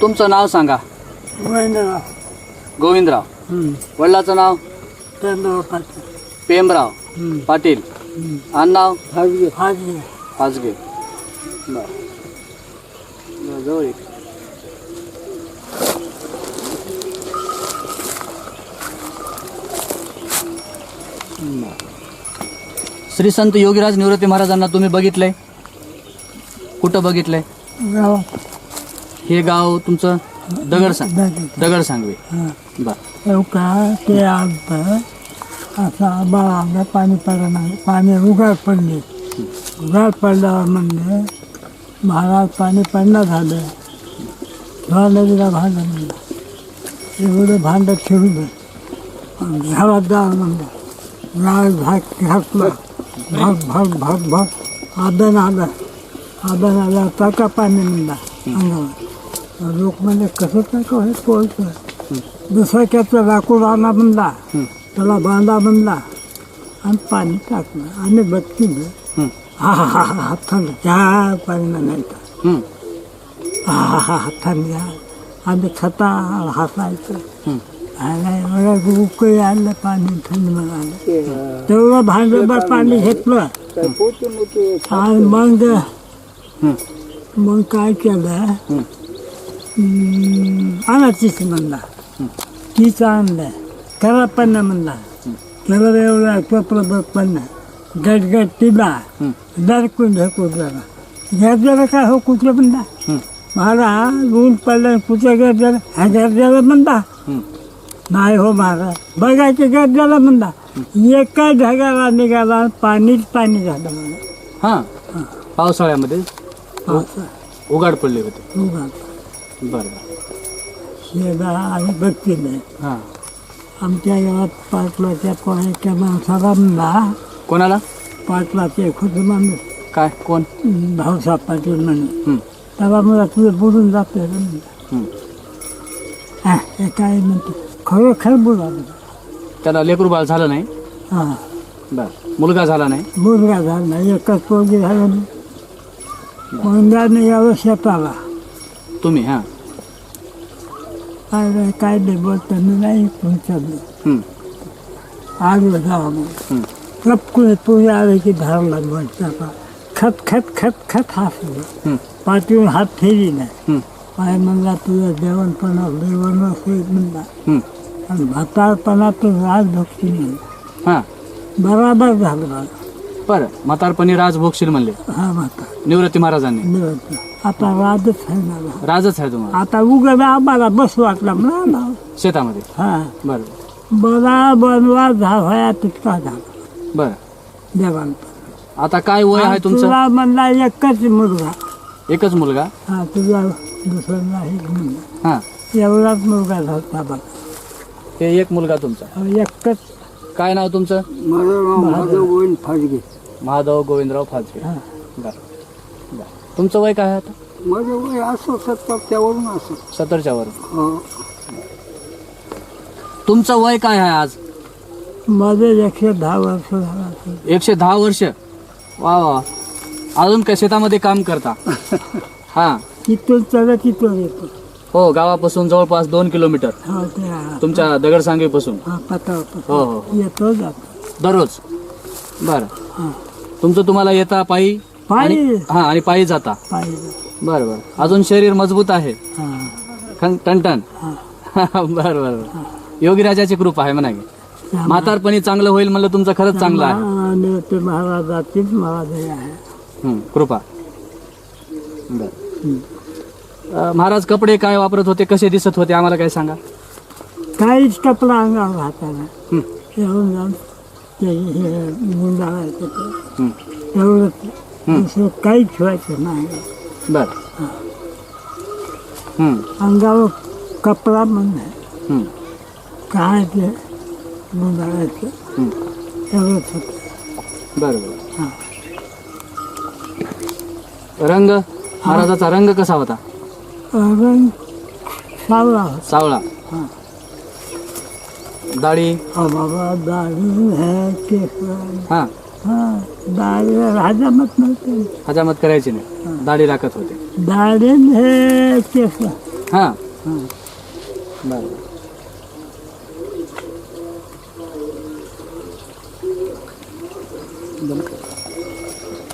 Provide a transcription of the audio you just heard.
तुमचं नाव सांगा. महेंद्रराव गोविंदराव. वडिलाचं नाव? चंद्रराव पाटील. पेमराव पाटील. आडनाव हाजी हाजी हाजगे बरं. बरं, जवळ ये. श्री संत योगीराज निवृत्ती महाराजांना तुम्ही बघितलंय? कुठं बघितलंय? गाव. हे गाव तुमचं दगड सांग दगड. सांगवे. बर. ते आलं असा आलं पाणी पडणार पाणी उघड पडली. उघड पडल्यावर म्हणले महाराज पाणी पडणं झालं. तेव्हा नदीला भांडं म्हणलं एवढं भांडं ठेवलं घरात जा म्हणलं. गाळ भाग घातलं भाग भाग भाग भाग. आदन आलं. आदन आलं. का पाणी म्हणला? अंगावर लोक म्हणजे कसं काय हे दुसरा त्याचा लाकूड आणा म्हणला. त्याला बांधा म्हणला. आणि पाणी टाकलं. आणि बघतील हा हा हा हा थंड त्या पाणी नाही हा हा हा हा घ्या. आम्ही खता हसायचं आणि एवढं उकळी आणलं पाणी थंड म्हणालं तेवढं भांडवल पाणी घेतलं. आणि मग. मग काय केलं? आणा तीच म्हणला. तीच आणलं. करा पण म्हणला. त्याला एवढा पत्र पण गट गट तिला हं. दरकून ढकून जरा गरजेला काय हो कुठलं म्हणला. महाराज ऊन पडलं कुठं गरजेला हा गरजेला म्हणला. हं. नाही हो महाराज. बघायचं गरजेला म्हणला एका ढगाला निघाला पाणीच पाणी झालं मला हां. पावसाळ्यामध्ये पावसा उघाड पडले होते. बरं बरं. शेदा आणि बघते नाही. हां. आमच्या गावात पाटलाच्या पोळ्याच्या माणसाला म्हणला कोणाला? पाटलाचे खुद माणूस. काय? कोण? भाऊसाहेब पाटील म्हणून हं. त्याला मला तुझं बुडून जाते हे काय म्हणते? खरोखर बुडालं त्याला लेकरू बाळ झालं नाही. हां. बरं. मुलगा झाला नाही. मुलगा झाला नाही. एकच पोरगी झालं नाही. कोंड्याने यावं शेताला तुम्ही हां. काय काय- नाही बोलताना नाही पोहोचलं हं. आलो जावा मग. हं. पुढे आले की धरला बोलता खत खत खत खत हसलं हं. पाठीवर हात फेरी नाही. हं. काय म्हणला तुझं जेवणपणा जेवण असेल म्हणला. हं. आणि म्हातारपणा तू राज भक्ती म्हणला. हां. बराबर झालं मला बरं म्हातारपणी राज भोगशील म्हणले. हा म्हातार. निवृत्ती महाराजांनी. निवडतं आता राजच आहे मला. राजच आहे तुम्हाला. आता उघड आम्हाला बस वाटला म्हणा शेतामध्ये. हा. बरं. बरा बनवा झाला तितका झाला. बरं. देवांत आता काय वय आहे तुमचं? तुला म्हणला एकच मुलगा. एकच मुलगा? हा तुझा दुसरा नाही म्हणला हां. एवढाच मुलगा झाला बघा. ते एक मुलगा तुमचा? एकच. काय नाव तुमचं? माझं गोविंद फाटगे महादेव गोविंदराव फाजगे. हा. बरं बरं. तुमचं वय काय आहे आता? माझं वय असं सत्तर त्यावरून असं. सत्तरच्या वर हो. तुमचं वय काय आहे आज? माझं एकशे दहा वर्ष झालं असेल. एकशे दहा वर्ष? वा वा अजून काय शेतामध्ये काम करता? हां. तिथून चला तिथून येतो. हो गावापासून जवळपास दोन किलोमीटर. हो ते हा. तुमच्या दगडसांगेपासून. हा पता हो हो. येतो जातो दररोज? बरं. हा. तुमचं तुम्हाला येता पायी? पायी? आणि हां आणि पायी जाता? पाहिजे बरं बरं. अजून शरीर मजबूत आहे? हा. खं- टणटण? हा. बरं बरं बरं. योगीराजाची कृपा आहे म्हणा की म्हातारपणी चांगलं होईल म्हणलं तुमचं खरंच चांगलं आहे. आणि ते महाराजाचीच महाराज आहे. हं, कृपा. बरं. महाराज कपडे काय वापरत होते? कसे दिसत होते? आम्हाला काय सांगा. काहीच कपडा अंगावर राहताना. हं, येऊन जाऊन ते हे गुंडाळायचं ते. हं. एवढंच दुसरं काहीच ठेवायचं नाही. बरं. हं, अंगावर कपडा म्हणून हं, काय ते गुंडाळायचं हं. एवढंच होतं. बरं बरं. रंग? महाराजाचा रंग कसा होता? अजून सावळा. सावळा. हां. डाळी. हा बाबा दारू हे केस हां. दाढी हजामत नव्हते. हजामत करायची नाही. दाढी राखत होते. दाढी हे केस हां. हां. बरोबर बरोबर